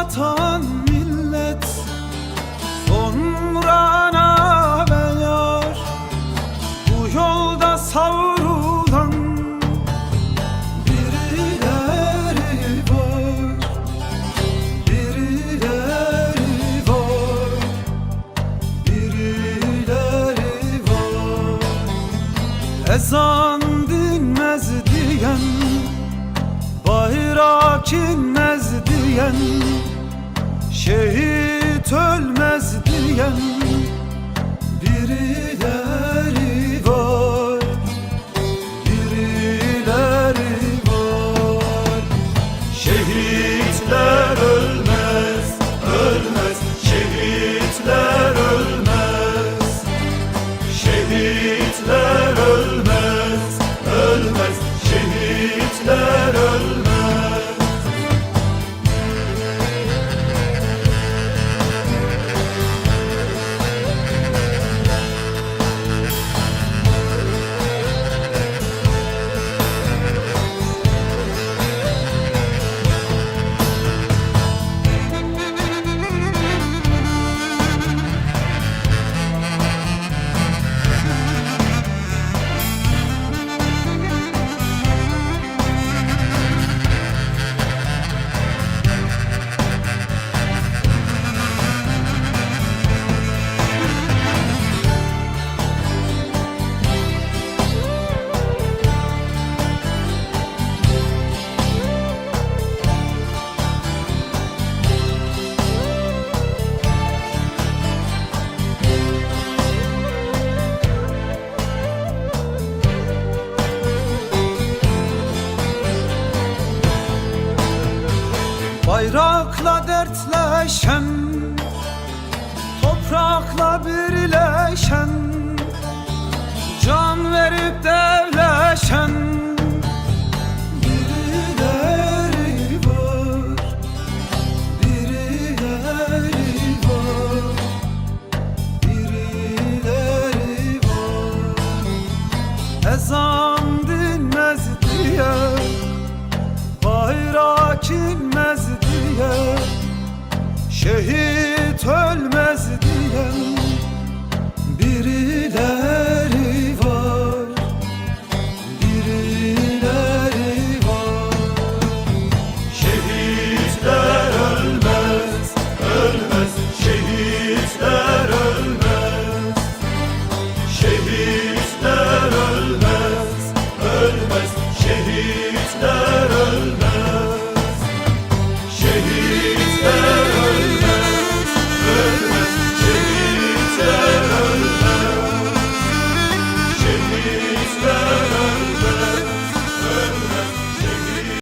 vatan millet Sonra ne yar Bu yolda savrulan Birileri var Birileri var Birileri var. Ezan dinmez diyen Bayrak inmez diyen Şehit ölmez diyen Birileri var Birileri var. Şehitler Bayrakla dertleşen Toprakla birleşen Can verip devleşen Birileri var Birileri var Birileri var. Ezan dinmez diye Bayrak inmez şehit ölmez diyen birileri var. Birileri var. Şehitler ölmez ölmez. Şehitler ölmez. Şehitler ölmez ölmez. Şehit